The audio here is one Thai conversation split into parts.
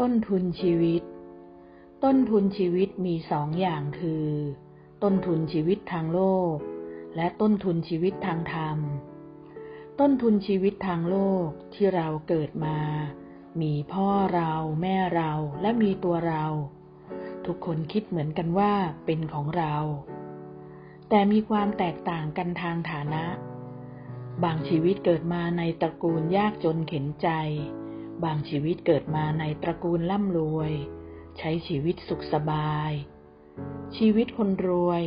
ต้นทุนชีวิต ต้นทุนชีวิตมีสองอย่างคือ ต้นทุนชีวิตทางโลก และต้นทุนชีวิตทางธรรม ต้นทุนชีวิตทางโลกที่เราเกิดมา มีพ่อเราแม่เราและมีตัวเรา ทุกคนคิดเหมือนกันว่าเป็นของเรา แต่มีความแตกต่างกันทางฐานะ บางชีวิตเกิดมาในตระกูลยากจนเข็นใจ บางชีวิตเกิดมาในตระกูลร่ำรวย ใช้ชีวิตสุขสบาย ชีวิตคนรวย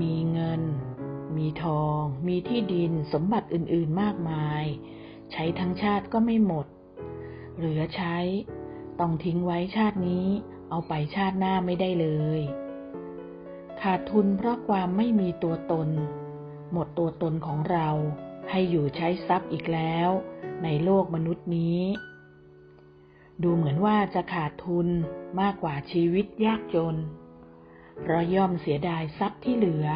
มีเงิน มีทอง มีที่ดินสมบัติอื่น ๆมากมาย ใช้ทั้งชาติก็ไม่หมด เหลือใช้ ต้องทิ้งไว้ชาตินี้ เอาไปชาติหน้าไม่ได้เลย ขาดทุนเพราะความไม่มีตัวตน หมดตัวตนของเราให้อยู่ใช้ทรัพย์อีกแล้ว ในโลกมนุษย์นี้ ดูเหมือนว่าจะขาดทุนมากกว่าชีวิตยากจน เพราะย่อมเสียดายทรัพย์ที่เหลือ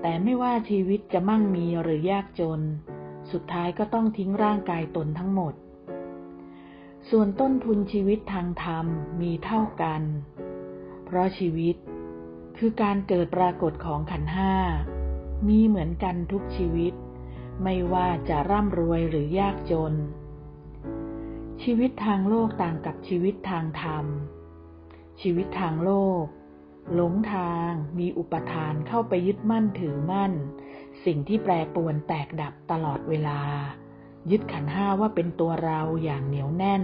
แต่ไม่ว่าชีวิตจะมั่งมีหรือยากจน สุดท้ายก็ต้องทิ้งร่างกายตนทั้งหมด ส่วนต้นทุนชีวิตทางธรรมมีเท่ากัน เพราะชีวิตคือการเกิดปรากฏของขันห้า มีเหมือนกันทุกชีวิต ไม่ว่าจะร่ำรวยหรือยากจน ชีวิตทางโลกต่างกับชีวิตทางธรรม ชีวิตทางโลก หลงทางมีอุปทานเข้าไปยึดมั่นถือมั่น สิ่งที่แปรปวนแตกดับตลอดเวลา ยึดขันห้าว่าเป็นตัวเราอย่างเหนียวแน่น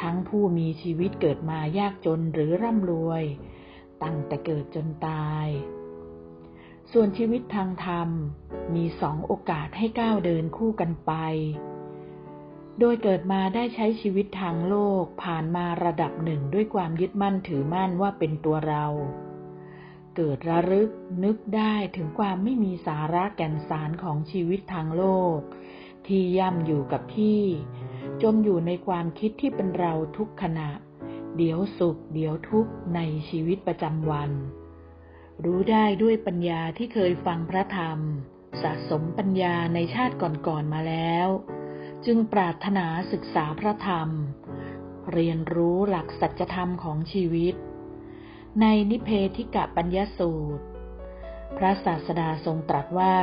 ทั้งผู้มีชีวิตเกิดมายากจนหรือร่ำรวย ตั้งแต่เกิดจนตาย ส่วนชีวิตทางธรรมมีสองโอกาสให้ก้าวเดินคู่กันไป โดยเกิดมาได้ใช้ชีวิตทางโลกผ่านมาระดับหนึ่งด้วยความยึดมั่นถือมั่นว่าเป็นตัวเรา เกิดระลึกนึกได้ถึงความไม่มีสาระแก่นสารของชีวิตทางโลก ที่ย่ำอยู่กับที่ จมอยู่ในความคิดที่เป็นเราทุกขณะ เดี๋ยวสุข เดี๋ยวทุกข์ในชีวิตประจำวัน รู้ได้ด้วยปัญญาที่เคยฟังพระธรรม สะสมปัญญาในชาติก่อนๆมาแล้ว จึงปรารถนาศึกษาพระธรรม เรียนรู้หลักสัจธรรมของชีวิต ในนิเพธิกะปัญญสูตร พระศาสดาทรงตรัสว่า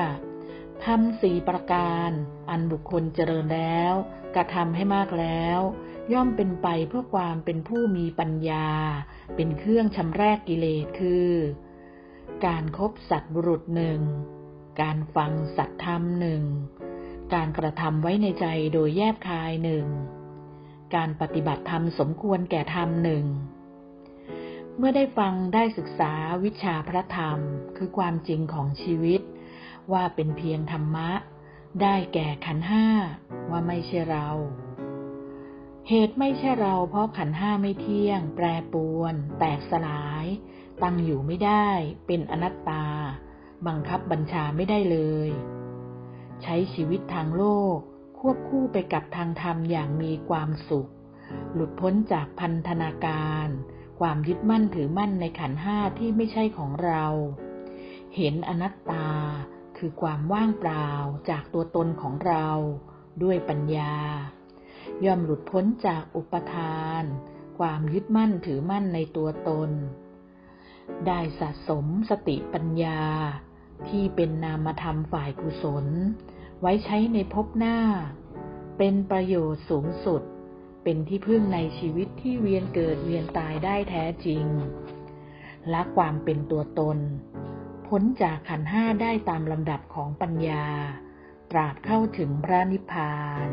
ทำสีประการอันบุคคลเจริญแล้วกระทำให้มากแล้ว ย่อมเป็นไปเพื่อความเป็นผู้มีปัญญา เป็นเครื่องชำแรกกิเลสคือ การครบสัตว์บุรุษหนึ่ง การฟังสัตธรรมหนึ่ง การกระทำไว้ในใจโดยแยบคายหนึ่ง การปฏิบัติธรรมสมควรแก่ธรรมหนึ่ง เมื่อได้ฟังได้ศึกษาวิชาพระธรรมคือความจริงของชีวิต ว่าเป็นเพียงธรรมะ ได้แก่ขันห้าว่าไม่ใช่เรา เหตุไม่ใช่เราเพราะขันห้าไม่เที่ยง แปรปวน แตกสลาย ตั้งอยู่ไม่ได้ เป็นอนัตตา บังคับบัญชาไม่ได้เลย ใช้ชีวิตทางโลก ควบคู่ไปกับทางธรรมอย่างมีความสุข หลุดพ้นจากพันธนาการ ความยึดมั่นถือมั่นในขันห้าที่ไม่ใช่ของเรา เห็นอนัตตาคือความว่างเปล่าจากตัวตนของเราด้วยปัญญา ย่อมหลุดพ้นจากอุปทาน ความยึดมั่นถือมั่นในตัวตน ได้สะสมสติปัญญา ที่เป็นนามธรรมฝ่ายกุศล ไว้ใช้ในภพหน้า เป็นประโยชน์สูงสุด เป็นที่พึ่งในชีวิตที่เวียนเกิดเวียนตายได้แท้จริง ละความเป็นตัวตน พ้นจากขันห้าได้ตามลำดับของปัญญา ตราดเข้าถึงพระนิพพาน